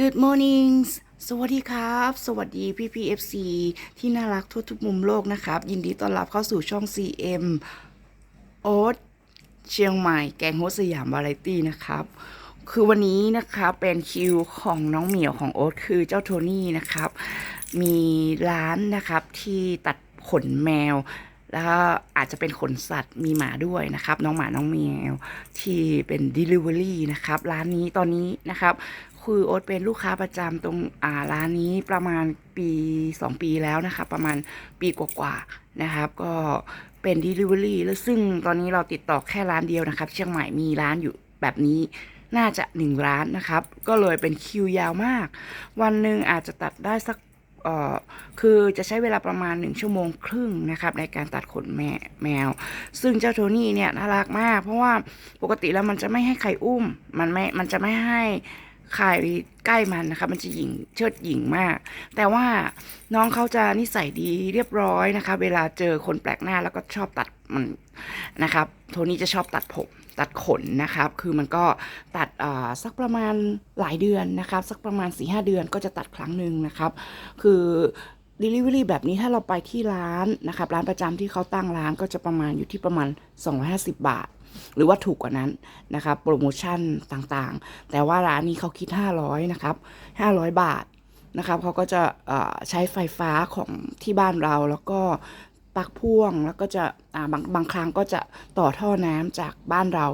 Good morning สวัสดีครับ สวัสดีพี่พีเอฟซีที่น่ารักทั่วทุกมุมโลกนะครับ ยินดีต้อนรับเข้าสู่ช่อง CM โอ๊ตเชียงใหม่ แกงโฮสสยามวาไรตี้นะครับ คือวันนี้นะครับเป็นคิวของน้องเหมียวของโอ๊ตคือเจ้าโทนี่นะครับ มีร้านนะครับที่ตัดขนแมวแล้วอาจจะเป็นขนสัตว์มีหมาด้วยนะครับ น้องหมาน้องแมวที่เป็น Delivery นะครับ ร้านนี้ตอนนี้นะครับ คือโอ๊ตเป็นลูกค้าประจำตรงอ่าร้านนี้ประมาณปี2ปีแล้วนะครับประมาณปีกว่าๆนะครับ ก็เป็น Delivery แล้วซึ่งตอนนี้เราติดต่อแค่ร้านเดียวนะครับ เชียงใหม่มีร้านอยู่แบบนี้น่าจะหนึ่งร้านนะครับ ก็เลยเป็นคิวยาวมาก วันหนึ่งอาจจะตัดได้สักคือจะใช้เวลาประมาณ 1 ชั่วโมงครึ่งนะครับ ในการตัดขนแมแมว ซึ่งเจ้าโทนี่เนี่ยน่ารักมาก เพราะว่าปกติแล้วมันจะไม่ให้ใครอุ้ม มันไม่ มันจะไม่ให้ ใครใกล้มันนะครับมันจะหยิ่งเชิดหยิ่งมาก แต่ว่าน้องเขาจะนิสัยดีเรียบร้อยนะคะ เวลาเจอคนแปลกหน้าแล้วก็ชอบตัดมันนะครับโทนี่จะชอบตัดผมตัดขนนะครับ คือมันก็ตัดอ่าสักประมาณหลายเดือนนะครับ สักประมาณ4ีหเดือนก็จะตัดครั้งหนึ่งนะครับ คือ Delivery แบบนี้ถ้าเราไปที่ร้านนะครับ ร้านประจำที่เขาตั้งร้านก็จะประมาณอยู่ที่ประมาณ 250 บาท หรือว่าถูกกว่านั้นนะครับโปรโมชั่นต่างๆ แต่ว่าร้านนี้เขาคิด 500นะครับ500 บาทนะครับเขาก็จะใช้ไฟฟ้าของที่บ้านเราแล้วก็ปลั๊กพ่วงแล้วก็จะบางบางครั้งก็จะต่อท่อน้ำจากบ้านเรา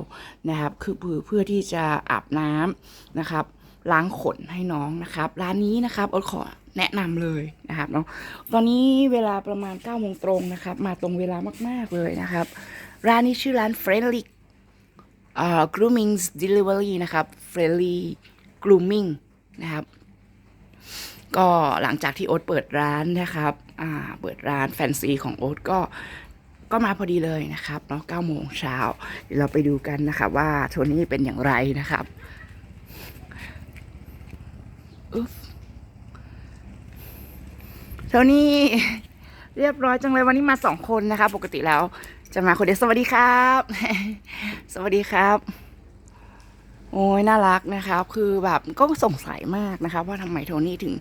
นะครับ คือเพื่อเพื่อที่จะอาบน้ำนะครับ ล้างขนให้น้องนะครับ ร้านนี้นะครับอ๊ตขอแนะนำเลยนะครับเนาะตอนนี้เวลาประมาณ9ก้าโมงตรงนะครับ มาตรงเวลามาก ๆเลยนะครับ ร้านนี้ชื่อร้าน Friendly อ่า grooming delivery นะครับ friendly grooming นะครับ ก็หลังจากที่โอ๊ตเปิดร้านนะครับอ่าเปิดร้านแฟนซีของโอ๊ตก็ก็มาพอดีเลยนะครับเนาะ9โมงเช้าเดี๋ยวเราไปดูกันนะครับว่าโทนี่เป็นอย่างไรนะครับอุ๊บโทนี่เรียบร้อยจังเลยวันนี้มาสองคนนะคะ ปกติแล้ว จะมาคนเดียวสวัสดีครับ สวัสดีครับ โอ้ยน่ารักนะครับ คือแบบก็สงสัยมากนะครับว่าทำไมโทนี่ถึง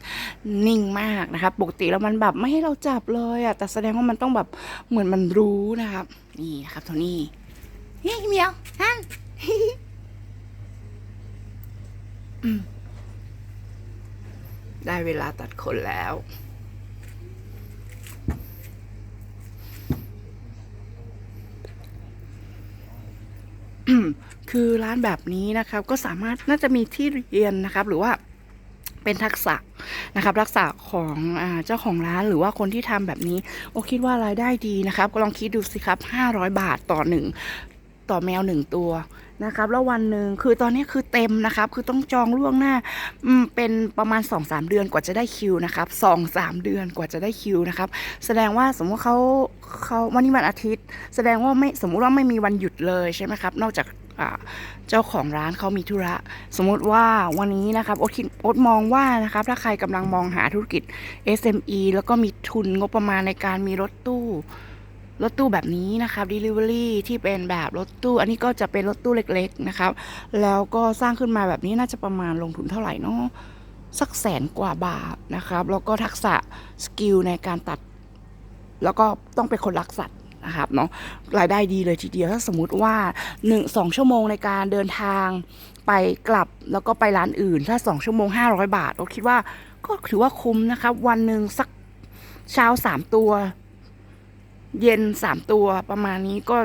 นิ่งมากนะครับปกติแล้วมันแบบไม่ให้เราจับเลยอะแต่แสดงว่ามันต้องแบบเหมือนมันรู้นะครับ นี่นะครับโทนี่เฮ้ยเมียวฮันได้เวลาตัดขนแล้ว คือร้านแบบนี้นะครับก็สามารถน่าจะมีที่เรียนนะครับ หรือว่าเป็นทักษะนะครับทักษะของอเจ้าของร้านหรือว่าคนที่ทำแบบนี้ โอคิดว่ารายได้ดีนะครับ ก็ลองคิดดูสิครับ 500 บาทต่อหนึ่ง ต่อแมวหนึ่งตัวนะครับ แล้ววันหนึ่งคือตอนนี้คือเต็มนะครับ คือต้องจองล่วงหน้าเป็นประมาณ 2-3 เดือนกว่าจะได้คิวนะครับ2-3เดือนกว่าจะได้คิวนะครับ แสดงว่าสมมติเขาเขาวันนี้วันอาทิตย์ แสดงว่าไม่สมมุติว่าไม่มีวันหยุดเลยใช่ไหมครับ นอกจากเจ้าของร้านเขามีธุระ สมมุติว่าวันนี้นะครับโอ๊ตคิดโอ๊ตมองว่านะครับ ถ้าใครกำลังมองหาธุรกิจ SME แล้วก็มีทุนงบประมาณในการมีรถตู้ รถตู้แบบนี้นะครับ Delivery ที่เป็นแบบรถตู้ อันนี้ก็จะเป็นรถตู้เล็กๆนะครับ แล้วก็สร้างขึ้นมาแบบนี้น่าจะประมาณลงทุนเท่าไหร่เนาะสักแสนกว่าบาทนะครับ แล้วก็ทักษะสกิลในการตัด แล้วก็ต้องเป็นคนรักสัตว์นะครับเนาะรายได้ดีเลยทีเดียวถ้าสมมติว่า1นึ่งสองชั่วโมงในการเดินทางไปกลับแล้วก็ไปร้านอื่น ถ้า 2 ชั่วโมง 500 บาทเราคิดว่าก็ถือว่าคุ้มนะครับ วันหนึ่งสักเช้า 3 ตัว เย็น3ตัวประมาณนี้ก็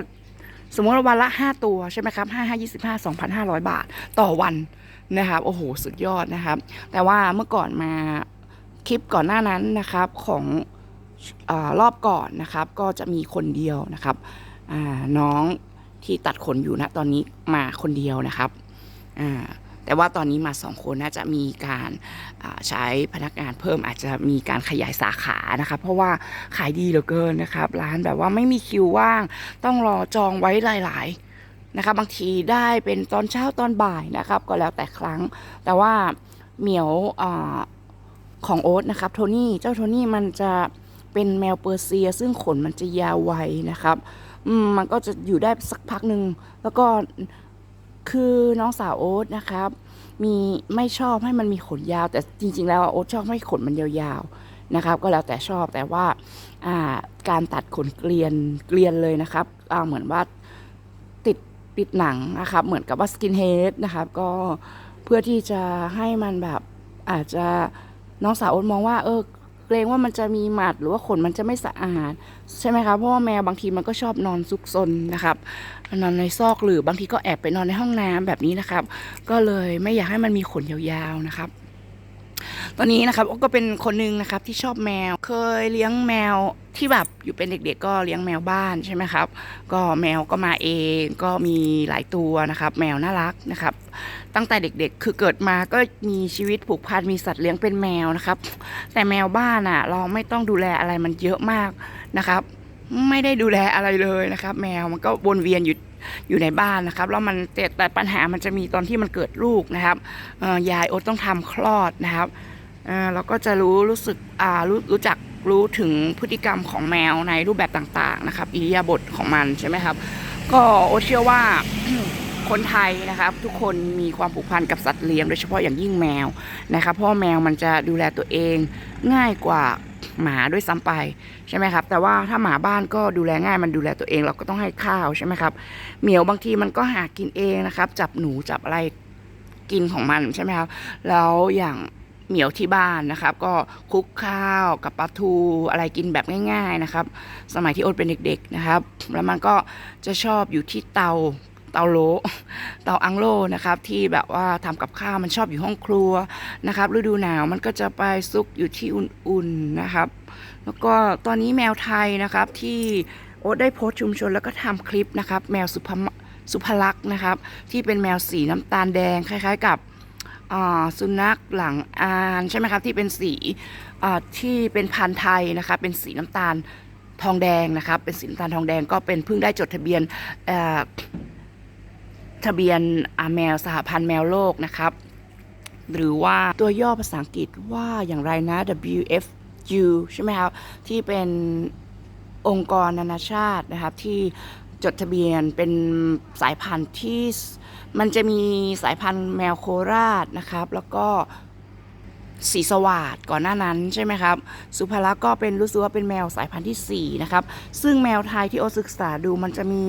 สมมติวันละ5ตัวใช่ไหมครับ5 5 25 2,500บห้าสองพันห้าร้อยบาทต่อวันนะครับโอ้โหสุดยอดนะครับ แต่ว่าเมื่อก่อนมาคลิปก่อนหน้านั้นนะครับของอรอบก่อนนะครับก็จะมีคนเดียวนะครับน้องที่ตัดขนอยู่นะตอนนี้มาคนเดียวนะครับอ่า แต่ว่าตอนนี้มาสองคนน่าจะมีการใช้พนักงานเพิ่มอาจจะมีการขยายสาขานะครับเพราะว่าขายดีเหลือเกินนะครับ ร้านแบบว่าไม่มีคิวว่าง ต้องรอจองไว้หลาย ๆนะครับางทีได้เป็นตอนเช้าตอนบ่ายนะครับ ก็แล้วแต่ครั้ง แต่ว่าเหมียวอของโอ๊ตนะครับโทนี่เจ้าโทนี่มันจะเป็นแมวเปอร์เซีย ซึ่งขนมันจะยาวไวนะครับ มันก็จะอยู่ได้สักพักหนึ่งแล้วก็ คือน้องสาวโอ๊ตนะครับ มีไม่ชอบให้มันมีขนยาว แต่จริง ๆ แล้วโอ๊ตชอบให้ขนมันยาวๆนะครับ ก็แล้วแต่ชอบแต่ว่าการตัดขนเกลียนเกลียนเลยนะครับเหมือนว่าติดปิดหนังนะครับ เหมือนกับว่าสกินเฮดนะครับก็เพื่อที่จะให้มันแบบอาจจะน้องสาวโอ๊ตมองว่าเออ รงว่ามันจะมีหมัดหรือว่าขนมันจะไม่สะอาด ใช่ไหมครับเพราะว่าแมวบางทีมันก็ชอบนอนซุกซนนะครับนอนในซอกหรือบางทีก็แอบไปนอนในห้องน้ำแบบนี้นะครับ ก็เลยไม่อยากให้มันมีขนยาวๆนะครับ ตอนนี้นะครับก็เป็นคนหนึงนะครับที่ชอบแมวเคยเลี้ยงแมวที่แบบอยู่เป็นเด็กๆ ก็เลี้ยงแมวบ้านใช่ไหมครับ ก็แมวก็มาเองก็มีหลายตัวนะครับ แมวน่ารักนะครับ ตั้งแต่เด็กๆ คือเกิดมาก็มีชีวิตผูกพันมีสัตว์เลี้ยงเป็นแมวนะครับ แต่แมวบ้านอะ เราไม่ต้องดูแลอะไรมันเยอะมากนะครับ ไม่ได้ดูแลอะไรเลยนะครับ แมวมันก็วนเวียนอยู่อยู่ในบ้านนะครับแล้วมันแต่แต่ปัญหามันจะมีตอนที่มันเกิดลูกนะครับยายโอ๊ตต้องทำคลอดนะครับเราก็จะรู้รู้สึกอ่ารู้รู้จักรู้ถึงพฤติกรรมของแมวในรูปแบบต่างๆนะครับอิริยาบถของมันใช่ไหมครับ ก็โอเชื่อว่า คนไทยนะครับทุกคนมีความผูกพันกับสัตว์เลี้ยงโดยเฉพาะอย่างยิ่งแมวนะครับเพราะว่าแมวมันจะดูแลตัวเองง่ายกว่าหมาด้วยซ้ำไปใช่ไหมครับ แต่ว่าถ้าหมาบ้านก็ดูแลง่ายมันดูแลตัวเองเราก็ต้องให้ข้าวใช่ไหมครับเหมียวบางทีมันก็หากินเองนะครับ จับหนูจับอะไรกินของมันใช่ไหมครับแล้วอย่างเหมียวที่บ้านนะครับ ก็คุกข้าวกับปลาทูอะไรกินแบบง่าย ๆนะครับ สมัยที่โอ๊ตเป็นเด็ก ๆนะครับ แล้วมันก็จะชอบอยู่ที่เตา เตาโลเตาอังโลนะครับที่แบบว่าทำกับข้าวมันชอบอยู่ห้องครัวนะครับฤดูหนาวมันก็จะไปซุกอยู่ที่อุ่นๆนะครับ แล้วก็ตอนนี้แมวไทยนะครับที่โอ๊ตได้โพสต์ชุมชนแล้วก็ทำคลิปนะครับ แมวสุภสุภลักษ์นะครับ ที่เป็นแมวสีน้ำตาลแดงคล้าย ๆกับสุนัขหลังอานใช่ไหมครับที่เป็นสีที่เป็นพันธุ์ไทยนะครับเป็นสีน้ำตาลทองแดงนะครับเป็นสีน้ำตาลทองแดงก็เป็นเพิ่งได้จดทะเบียน ทะเบียนอาแมวสหพันธ์แมวโลกนะครับ หรือว่าตัวย่อภาษาอังกฤษว่าอย่างไรนะ WFU ใช่ไหมครับ ที่เป็นองค์กรนานาชาตินะครับ ที่จดทะเบียนเป็นสายพันธุ์ที่มันจะมีสายพันธุ์แมวโคราชนะครับ แล้วก็สีสวาดก่อนหน้านั้นใช่ไหมครับ สุภาระก็เป็นรู้สึกว่าเป็นแมวสายพันธุ์ที่ 4 นะครับ ซึ่งแมวไทยที่โอศึกษาดูมันจะมี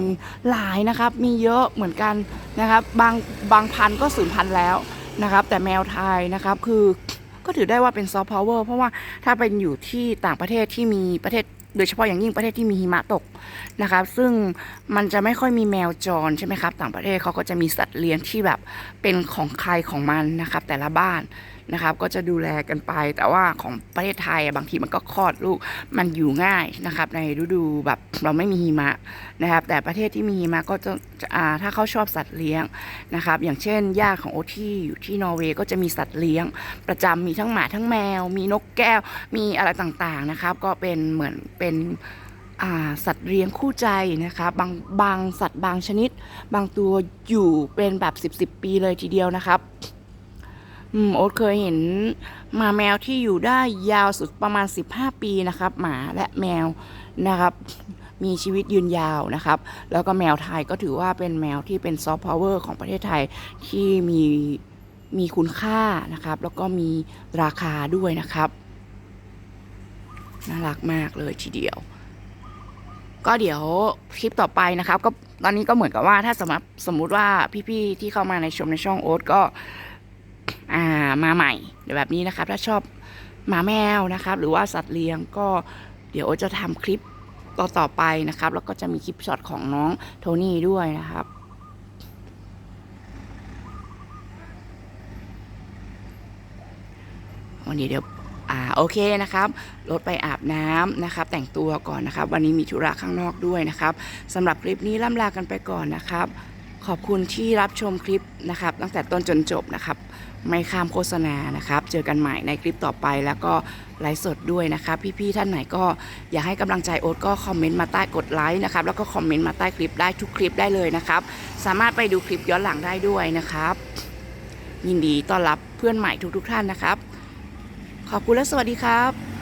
หลายนะครับ มีเยอะเหมือนกัน นะครับบางบางพันก็สูญพันธุ์แล้วนะครับ แต่แมวไทยนะครับคือก็ถือได้ว่าเป็นซอฟต์พาวเวอร์เพราะว่าถ้าเป็นอยู่ที่ต่างประเทศที่มีประเทศโดยเฉพาะอย่างยิ่งประเทศที่มีหิมะตกนะครับ ซึ่งมันจะไม่ค่อยมีแมวจรใช่ไหมครับ ต่างประเทศเขาก็จะมีสัตว์เลี้ยงที่แบบเป็นของใครของมันนะครับ แต่ละบ้านนะครับ ก็จะดูแลกันไป แต่ว่าของประเทศไทยบางทีมันก็คลอดลูกมันอยู่ง่ายนะครับ ในฤดูแบบเราไม่มีหิมะนะครับ แต่ประเทศที่มีหิมะก็จะถ้าเขาชอบสัตว์เลี้ยงนะครับอย่างเช่นญาของโอที่อยู่ที่นอร์เวย์ก็จะมีสัตว์เลี้ยง ประจำมีทั้งหมาทั้งแมว มีนกแก้ว มีอะไรต่างๆนะครับ ก็เป็นเหมือนเป็นสัตว์เลี้ยงคู่ใจนะครับบางบางสัตว์บางชนิด บางตัวอยู่เป็นแบบ 10บสปีเลยทีเดียวนะครับโอ๊ตเคยเห็นหมาแมวที่อยู่ได้ยาวสุดประมาณ 15 ปีนะครับ หมาและแมวนะครับ มีชีวิตยืนยาวนะครับ แล้วก็แมวไทยก็ถือว่าเป็นแมวที่เป็นซอฟต์พาวเวอร์ของประเทศไทยที่มีมีคุณค่านะครับ แล้วก็มีราคาด้วยนะครับ น่ารักมากเลยทีเดียว ก็เดี๋ยวคลิปต่อไปนะครับ ก็ตอนนี้ก็เหมือนกับว่าถ้าสมมติสมมติว่าพี่ๆที่เข้ามาในชมในช่องโอ๊ตก็อ่ามาใหม่เดี๋ยวแบบนี้นะครับ ถ้าชอบหมาแมวนะครับ หรือว่าสัตว์เลี้ยงก็เดี๋ยวโอ๊ตจะทำคลิป ต่อต่อไปนะครับ แล้วก็จะมีคลิปช็อตของน้องโทนี่ด้วยนะครับวันนี้เดี๋ยวอ่าโอเคนะครับรถไปอาบน้ำนะครับ แต่งตัวก่อนนะครับ วันนี้มีธุระข้างนอกด้วยนะครับสำหรับคลิปนี้ล่ำลากันไปก่อนนะครับ ขอบคุณที่รับชมคลิปนะครับ ตั้งแต่ต้นจนจบนะครับ ไม่ข้ามโฆษณานะครับ เจอกันใหม่ในคลิปต่อไปแล้วก็ไลฟ์สดด้วยนะครับ พี่ๆท่านไหนก็อยากให้กำลังใจโอ๊ตก็คอมเมนต์มาใต้กดไลค์นะครับ แล้วก็คอมเมนต์มาใต้คลิปได้ทุกคลิปได้เลยนะครับ สามารถไปดูคลิปย้อนหลังได้ด้วยนะครับ ยินดีต้อนรับเพื่อนใหม่ทุกๆท่านนะครับ ขอบคุณและสวัสดีครับ